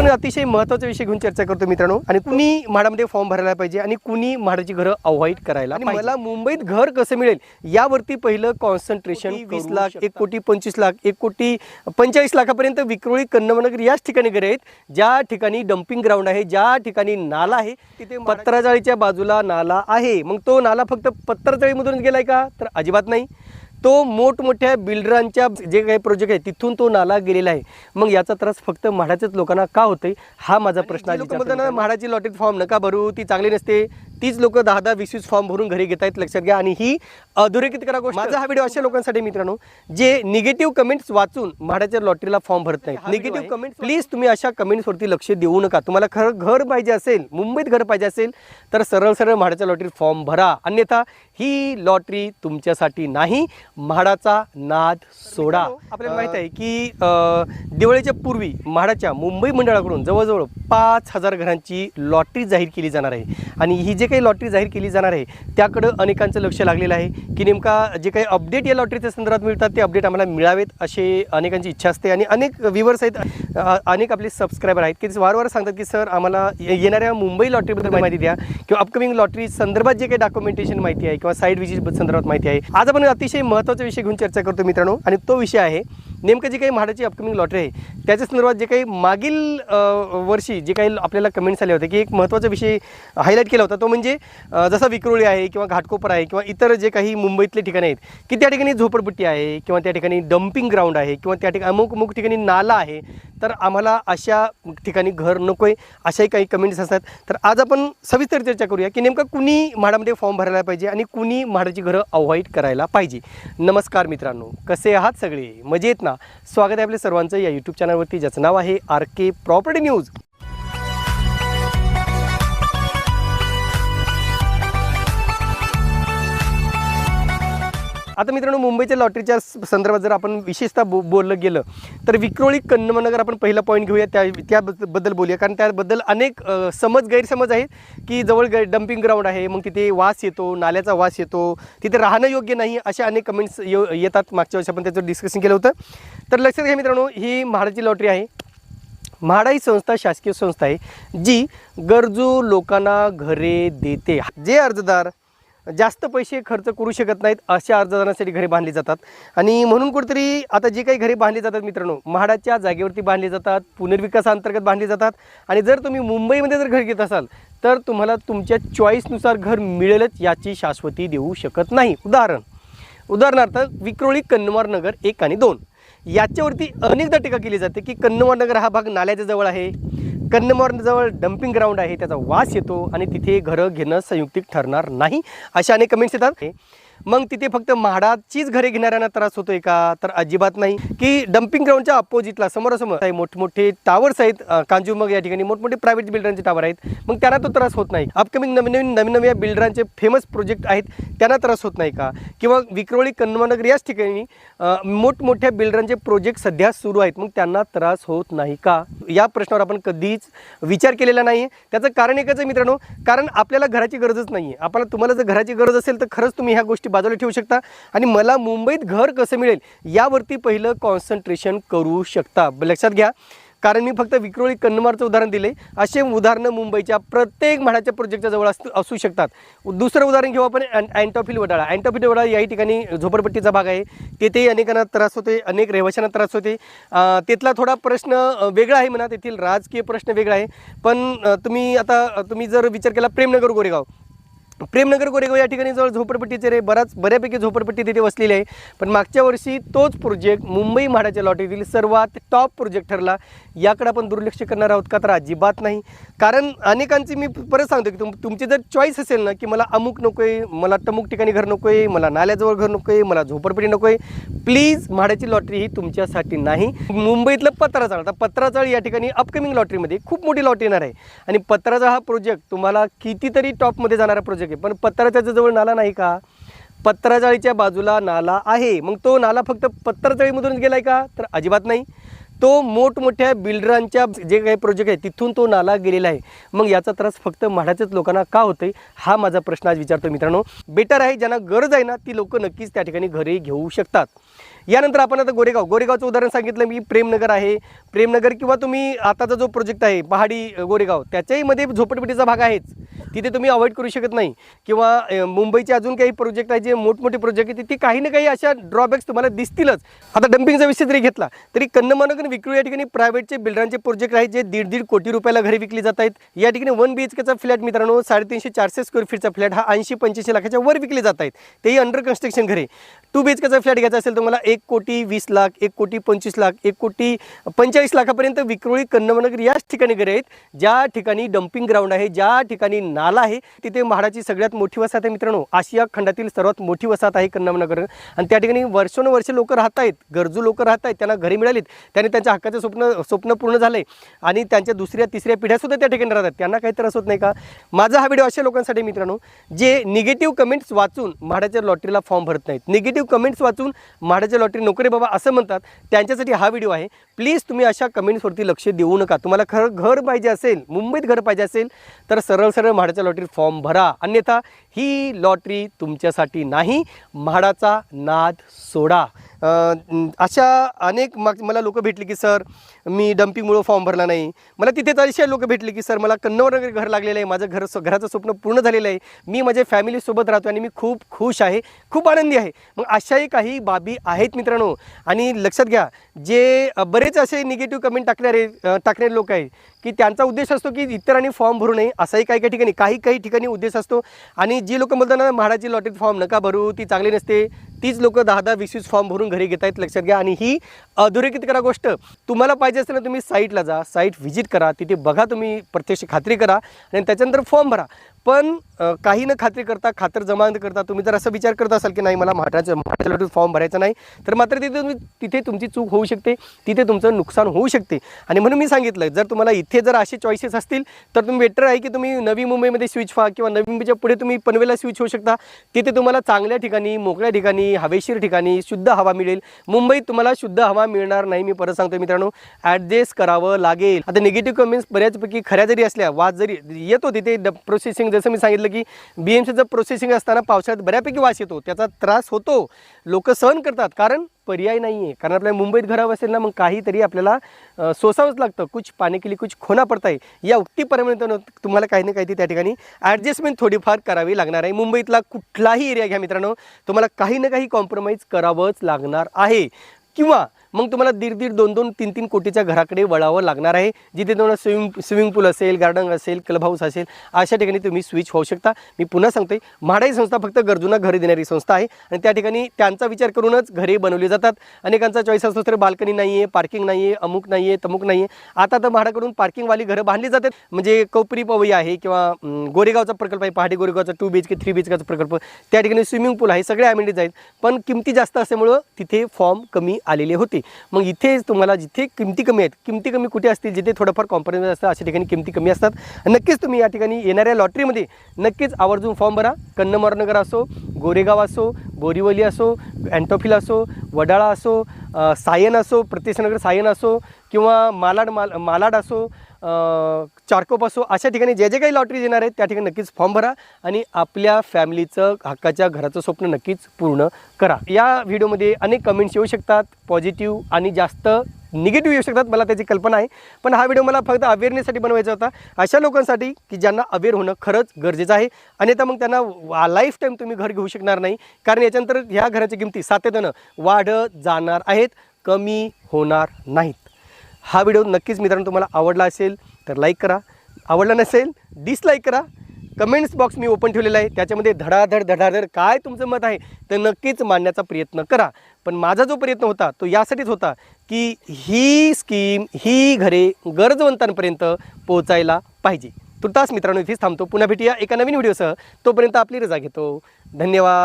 आपण अतिशय महत्त्वाचा विषय घेऊन चर्चा करतो मित्रांनो. आणि कुणी म्हाडामध्ये फॉर्म भरायला पाहिजे आणि कुणी म्हाडाची घरं अवॉइड करायला आणि मला मुंबईत घर कसं मिळेल? यावरती पहिलं कॉन्सन्ट्रेशन वीस लाख एक कोटी पंचवीस लाख एक कोटी पंचेचाळीस लाखापर्यंत विक्रोळी कन्नमनगर याच ठिकाणी घरे आहेत. ज्या ठिकाणी डम्पिंग ग्राउंड आहे ज्या ठिकाणी नाला आहे तिथे पत्राजाळीच्या बाजूला नाला आहे. मग तो नाला फक्त पत्राजाळीमधूनच गेलाय का? तर अजिबात नाही. तो मोठमोठ्या बिल्डरांच्या जे काही प्रोजेक्ट आहे तिथून तो नाला गेलेला आहे. मग याचा त्रास फक्त म्हाडाच्याच लोकांना का होतोय? हा माझा प्रश्न आहे म्हाडाची लॉटरी फॉर्म नका भरू ती चांगली नसते. तीच लोक दहा दहा वीस वीस फॉर्म भरून घरी घेत आहेत लक्षात घ्या. आणि ही अधोरेखित करा गोष्ट. माझा हा व्हिडिओ अशा लोकांसाठी मित्रांनो जे निगेटिव्ह कमेंट्स वाचून म्हाडाच्या लॉटरीला फॉर्म भरत नाहीत. निगेटिव्ह कमेंट प्लीज तुम्ही अशा कमेंट्सवरती लक्ष देऊ नका. तुम्हाला खरं घर पाहिजे असेल मुंबईत घर पाहिजे असेल तर सरळ सरळ म्हाडाच्या लॉटरीत फॉर्म भरा. अन्यथा ही लॉटरी तुमच्यासाठी नाही म्हाडाचा नाद सोडा. आपल्याला माहीत आहे की दिवाळीच्या पूर्वी म्हाडाच्या मुंबई मंडळाकडून जवळजवळ पाच हजार घरांची लॉटरी जाहीर केली जाणार आहे. आणि ही जे काही लॉटरी जाहीर केली जाणार आहे त्याकडं अनेकांचं लक्ष लागलेलं आहे की नेमका जे काही अपडेट या लॉटरीच्या संदर्भात मिळतात ते अपडेट आम्हाला मिळावेत असे अनेकांची इच्छा असते आणि अनेक व्ह्युअर्स आहेत अनेक आपले सबस्क्रायबर आहेत. की वारंवार सांगतात की सर आम्हाला येणाऱ्या मुंबई लॉटरीबद्दल माहिती द्या किंवा अपकमिंग लॉटरी संदर्भात जे काही डॉक्युमेंटेशन माहिती आहे किंवा साईड विजिट संदर्भात माहिती आहे. आज आपण अतिशय महत्त्वाचा विषय घेऊन चर्चा करतो मित्रांनो आणि तो विषय आहे नेमकं जी काही म्हाडाची अपकमिंग लॉटरी आहे त्याच्या संदर्भात जे काही मागील वर्षी जे काही आपल्याला कमेंट्स आले होते की एक महत्त्वाचा विषय हायलाईट केला होता तो म्हणजे जसा विक्रोळी आहे किंवा घाटकोपर आहे किंवा इतर जे काही मुंबईतले ठिकाणं आहेत की त्या ठिकाणी झोपडपट्टी आहे किंवा त्या ठिकाणी डम्पिंग ग्राउंड आहे किंवा त्या ठिकाणी अमुक अमुक ठिकाणी नाला आहे तर आम्हाला अशा ठिकाणी घर नको आहे अशाही काही कमेंट्स असतात. तर आज आपण सविस्तर चर्चा करूया की नेमकं कुणी म्हाडामध्ये फॉर्म भरायला पाहिजे आणि कुणी म्हाडाची घरं अवॉइड करायला पाहिजे. नमस्कार मित्रांनो कसे आहात सगळे? मजेत ना? स्वागत आहे आपल्या सर्वांचं या यूट्यूब चॅनलवरती ज्याचं नाव आहे आर के प्रॉपर्टी न्यूज आता मित्रांनो मुंबईच्या लॉटरीच्या संदर्भात जर आपण विशेषतः बो बोललं गेलं तर विक्रोळी कन्नमनगर आपण पहिला पॉईंट घेऊया. त्या त्याबद्दल बोलूया. कारण त्याबद्दल अनेक समज गैरसमज आहेत की जवळ ग डम्पिंग ग्राउंड आहे मग तिथे वास येतो नाल्याचा वास येतो तिथे राहणं योग्य नाही अशा अनेक कमेंट्स येतात. मागच्या वर्षी आपण त्याचं डिस्कशन केलं होतं. तर लक्षात घ्या मित्रांनो ही म्हाडाची लॉटरी आहे. म्हाडा ही संस्था शासकीय संस्था आहे जी गरजू लोकांना घरे देते. जे अर्जदार जास्त पैसे खर्च करू शकत नाहीत अशा अर्जदारांसाठी घरे बांधली जातात. आणि म्हणून कुठेतरी आता जी काही घरे बांधली जातात मित्रांनो म्हाडाच्या जागेवरती बांधली जातात पुनर्विकासाअंतर्गत बांधली जातात. आणि जर तुम्ही मुंबईमध्ये जर घर घेत असाल तर तुम्हाला तुमच्या चॉईसनुसार घर मिळेलच याची शाश्वती देऊ शकत नाही. उदाहरण उदाहरणार्थ विक्रोळी कन्नवार नगर एक आणि दोन. याच्यावरती अनेकदा टीका केली जाते की कन्नवार नगर हा भाग नाल्याच्या जवळ आहे. कन्नवार डम्पिंग ग्राउंड आहे त्याचा वास येतो आणि तिथे घरं घेणं संयुक्तिक ठरणार नाही अशा अनेक कमेंट्स येतात. मग तिथे फक्त म्हाडाचीच घरे घेणाऱ्यांना त्रास होतोय का? तर अजिबात नाही. की डम्पिंग ग्राउंडच्या अपोजिटला समोरासमोर. आहे मोठमोठे टावर्स आहेत. कांजूमग या ठिकाणी मोठमोठे प्रायव्हेट बिल्डरांचे टावर आहेत. मग त्यांना तो त्रास होत नाही. अपकमिंग नवीन नवीन नवीन नव्या बिल्डरांचे फेमस प्रोजेक्ट आहेत त्यांना त्रास होत नाही का? किंवा विक्रोळी कन्मानगर याच ठिकाणी मोठमोठ्या बिल्डरांचे प्रोजेक्ट सध्या सुरू आहेत. मग त्यांना त्रास होत नाही का? या प्रश्नावर आपण कधीच विचार केलेला नाही त्याचं कारण एकच आहे मित्रांनो. कारण आपल्याला घराची गरजच नाही आहे आपल्याला तुम्हाला जर घराची गरज असेल तर खरंच तुम्ही ह्या गोष्टी बाजूला ठेवू शकता. आणि मला मुंबईत घर कसं मिळेल यावरती पहिलं कॉन्सन्ट्रेशन करू शकता. लक्षात घ्या. कारण मी फक्त विक्रोळी कन्नमारचं उदाहरण दिले असे उदाहरणं मुंबईच्या प्रत्येक म्हाडाच्या प्रोजेक्टच्या जवळ असू शकतात. दुसरं उदाहरण घेऊ आपण अँटॉफिल वडाळा अँटॉफिल वडाळा याही ठिकाणी झोपडपट्टीचा भाग आहे. तेथेही अनेकांना त्रास होते अनेक रहिवाशांना त्रास होते तेथला तिथला थोडा प्रश्न वेगळा आहे म्हणा. तेथील राजकीय प्रश्न वेगळा आहे. पण तुम्ही आता तुम्ही जर विचार केला प्रेमनगर गोरेगाव प्रेमनगर गोरेगाव या ठिकाणी जवळ झोपडपट्टीचे रे बराच बऱ्यापैकी झोपडपट्टी तिथे वसलेली आहे. पण मागच्या वर्षी तोच प्रोजेक्ट मुंबई म्हाडाच्या लॉटरीतील सर्वात टॉप प्रोजेक्ट ठरला. याकडे आपण दुर्लक्ष करणार आहोत का? तर अजिबात नाही. कारण अनेकांची मी परत सांगतो की तुम तुमची जर चॉईस असेल ना की मला अमुक नको आहे मला तमुक ठिकाणी घर नको आहे मला नाल्याजवळ घर नको आहे मला झोपडपट्टी नको आहे प्लीज म्हाडाची लॉटरी ही तुमच्यासाठी नाही. मुंबईतलं पत्राचाळ आता पत्राचाळ या ठिकाणी अपकमिंग लॉटरीमध्ये खूप मोठी लॉटरी येणार आहे. आणि पत्राचा हा प्रोजेक्ट तुम्हाला कितीतरी टॉपमध्ये जाणारा प्रोजेक्ट आहे. पण पत्राच्या जवळ नाला नाही का? पत्राजाळीच्या बाजूला नाला आहे. मग तो नाला फक्त पत्राजाळीमधूनच गेलाय का? तर अजिबात नाही. तो मोठमोठ्या बिल्डरांच्या जे काही प्रोजेक्ट आहे तिथून तो नाला गेलेला आहे. मग याचा त्रास फक्त म्हाडाच्याच लोकांना का होतोय? हा माझा प्रश्न आज विचारतो मित्रांनो. बेटर आहे ज्यांना गरज आहे ना ती लोक नक्कीच त्या ठिकाणी घरे घेऊ शकतात. यानंतर आपण आता गोरेगाव. गोरेगावचं उदाहरण सांगितलं. मी प्रेमनगर आहे. प्रेमनगर किंवा तुम्ही आताचा जो प्रोजेक्ट आहे पहाडी गोरेगाव त्याच्याही मध्ये झोपडपट्टीचा भाग आहेच. तिथे तुम्ही अवॉइड करू शकत नाही. किंवा मुंबईचे अजून काही प्रोजेक्ट आहे जे मोठमोठे प्रोजेक्ट आहेत ते काही ना काही अशा ड्रॉबॅक्स तुम्हाला दिसतीलच. आता डम्पिंगचा विषय जरी घेतला तरी कन्नमनगर विक्रू या ठिकाणी प्रायव्हेटचे बिल्डरांचे प्रोजेक्ट आहेत जे दीड दीड कोटी रुपयाला घरी विकली जात आहेत. या ठिकाणी वन बी एच केचा फ्लॅट मित्रांनो साडेतीनशे चारशे स्क्वेअर फीटचा फ्लॅट हा ऐंशी पंच्याऐंशी लाखाच्या वर विकले जात आहेत. तेही अंडर कन्स्ट्रक्शन घरे. टू बी एच केचा फ्लॅट घ्यायचा असेल तुम्हाला एक कोटी वीस लाख एक कोटी पंचवीस लाख एक कोटी पंचेचाळीस लाखापर्यंत विक्रोळी कन्नमनगर याच ठिकाणी घरे आहेत. ज्या ठिकाणी डम्पिंग ग्राउंड आहे ज्या ठिकाणी नाला आहे. तिथे म्हाडाची सगळ्यात मोठी वसाहत आहे मित्रांनो. आशिया खंडातील सर्वात मोठी वसाहत आहे कन्नामनगर. आणि त्या ठिकाणी वर्षानुवर्षे लोक राहत आहेत गरजू लोक राहत आहेत त्यांना घरे मिळालीत. त्यांनी त्यांच्या हक्काचं स्वप्न स्वप्न पूर्ण झालंय. आणि त्यांच्या दुसऱ्या तिसऱ्या पिढ्यासुद्धा त्या ठिकाणी राहतात. त्यांना काही त्रास होत नाही का? माझा हा व्हिडिओ अशा लोकांसाठी मित्रांनो जे निगेटिव्ह कमेंट्स वाचून म्हाडाच्या लॉटरीला फॉर्म भरत नाहीत. निगेटिव्ह कमेंट्स वाचून म्हाडाच्या लॉटरी नोकरी बाबा असं म्हणतात त्यांच्यासाठी हा व्हिडिओ आहे. प्लीज तुम्ही अशा कमेंट्सवरती लक्ष देऊ नका. तुम्हाला खरं घर पाहिजे असेल मुंबईत घर पाहिजे असेल तर सरळ सरळ म्हाडाच्या लॉटरीत फॉर्म भरा. अन्यथा ही लॉटरी तुमच्यासाठी नाही. म्हाडाचा नाद सोडा. अशा अनेक मग मला लोक भेटली की सर मी डम्पिंगमुळं फॉर्म भरला नाही. मला तिथेच अतिशय लोकं भेटले की सर मला कन्नवर घर लागलेलं आहे. माझं घर घराचं स्वप्न पूर्ण झालेलं आहे. मी माझ्या फॅमिलीसोबत राहतो आणि मी खूप खुश आहे. खूप आनंदी आहे. मग अशाही काही बाबी आहेत मित्रांनो. आणि लक्षात घ्या जे बरेच असे निगेटिव्ह कमेंट टाकणारे टाकणारे लोक आहेत की त्यांचा उद्देश असतो की इतरांनी फॉर्म भरू नये असाही काही काही ठिकाणी काही काही ठिकाणी उद्देश असतो. आणि जी लोक बोलताना म्हाडाची लॉटरी फॉर्म नका भरू ती चांगली नसते. तीच लोक दहा दहा वीस वीस फॉर्म भरून घरी घेत आहेत लक्षात घ्या. आणि ही अधोरेखित करा गोष्ट. तुम्हाला पाहिजे असेल ना तुम्ही साईटला जा साईट व्हिजिट करा तिथे बघा तुम्ही प्रत्यक्ष खात्री करा आणि त्याच्यानंतर फॉर्म भरा. पण काही न खात्री करता खातर जमा न करता तुम्ही जर असं विचार करत असाल की नाही मला म्हाडाच्या म्हाडाच्या फॉर्म भरायचा नाही तर मात्र तिथे तुम्ही तिथे तुमची चूक होऊ शकते तिथे तुमचं नुकसान होऊ शकते. आणि म्हणून मी सांगितलं जर तुम्हाला इथे जर असे चॉईसेस असतील तर तुम्ही बेटर आहे की तुम्ही नवी मुंबईमध्ये स्विच व्हा किंवा नवी मुंबईच्या पुढे तुम्ही पनवेला स्विच होऊ शकता. तिथे तुम्हाला चांगल्या ठिकाणी मोकळ्या ठिकाणी हवेशीर ठिकाणी शुद्ध हवा मिळेल. मुंबईत तुम्हाला शुद्ध हवा मिळणार नाही मी परत सांगतो मित्रांनो. ॲडजस्ट करावं लागेल. आता निगेटिव्ह कमेंट्स बऱ्याचपैकी खऱ्या जरी असल्या वाद जरी येतो तिथे प्रोसेसिंग जसं मी सांगितलं की बी एम सीचं प्रोसेसिंग असताना पावसाळ्यात बऱ्यापैकी वास येतो त्याचा त्रास होतो. लोक सहन करतात. कारण पर्याय नाही आहे कारण आपल्या मुंबईत घरावं असेल ना मग काहीतरी आपल्याला सोसावंच लागतं. कुछ पाणी के लिए कुछ खोना पडत आहे या उक्तीपर्यंत तुम्हाला काही ना काही त्या ठिकाणी ॲडजस्टमेंट थोडीफार करावी लागणार आहे. मुंबईतला कुठलाही एरिया घ्या मित्रांनो. तुम्हाला काही ना काही कॉम्प्रोमाइज करावंच लागणार आहे. किंवा मग तुम्हाला दीड दीड दोन दोन तीन तीन कोटीच्या घराकडे वळावं लागणार आहे. जिथे तुम्हाला स्विमिंग स्विमिंग पूल असेल गार्डन असेल क्लब हाऊस असेल अशा ठिकाणी तुम्ही स्विच होऊ शकता. मी पुन्हा सांगतोय म्हाडाई संस्था फक्त गरजूंना घरे देणारी संस्था आहे. आणि त्या ठिकाणी त्यांचा विचार करूनच घरे बनवली जातात. अनेकांचा चॉईस असतो तर बाल्कनी नाही आहे पार्किंग नाही आहे अमुक नाही आहे तमुक नाही आहे आता तर म्हाडाकडून पार्किंगवाली घरं बांधली जातात. म्हणजे कौपरी पवई आहे किंवा गोरेगावचा प्रकल्प आहे Pahadi गोरेगावचा two B H K three B H केचा प्रकल्प. त्या ठिकाणी स्विमिंग पूल आहे सगळे ॲमिनिटीज आहेत. पण किमती जास्त असल्यामुळं तिथे फॉर्म कमी आलेले होते. मग इथे तुम्हाला जिथे किमती कमी आहेत किमती कमी कुठे असतील जिथे थोडंफार कॉम्प्रोमाइज असतं अशा ठिकाणी किमती कमी असतात. नक्कीच तुम्ही या ठिकाणी येणाऱ्या लॉटरीमध्ये नक्कीच आवर्जून फॉर्म भरा. कन्नमरनगर असो गोरेगाव असो बोरिवली असो अँटोफिल असो वडाळा असो सायन असो प्रतिष्ठनगर सायन असो किंवा मालाड माल मालाड असो चारकोपासो चारकोप असो अशा ठिकाणी जे जे काही लॉटरी येणार आहेत त्या ठिकाणी नक्कीच फॉर्म भरा आणि आपल्या फॅमिलीचं हक्काच्या घराचं स्वप्न नक्कीच पूर्ण करा. या व्हिडिओमध्ये अनेक कमेंट्स येऊ शकतात पॉझिटिव्ह आणि जास्त निगेटिव्ह येऊ शकतात मला त्याची कल्पना आहे. पण हा व्हिडिओ मला फक्त अवेअरनेससाठी बनवायचा होता. अशा लोकांसाठी की ज्यांना अवेअर होणं खरंच गरजेचं आहे. आणि तर मग त्यांना लाईफ टाईम तुम्ही घर घेऊ शकणार नाही. कारण याच्यानंतर ह्या घराच्या किमती सातत्यानं वाढत जाणार आहेत कमी होणार नाहीत. हा व्हिडिओ नक्कीच मित्रांनो तुम्हाला आवडला असेल तर लाईक करा. आवडला नसेल डिसलाईक करा. कमेंट्स बॉक्स मी ओपन ठेवलेला आहे. त्याच्यामध्ये धडाधड धडाधड काय तुमचं मत आहे तर नक्कीच मांडण्याचा प्रयत्न करा. पण माझा जो प्रयत्न होता तो यासाठीच होता की ही स्कीम ही घरे गरजवंतांपर्यंत पोहोचायला पाहिजे. तुर्तास मित्रांनो इथेच थांबतो. पुन्हा भेटूया एका नवीन व्हिडिओसह. तोपर्यंत आपली रजा घेतो. धन्यवाद.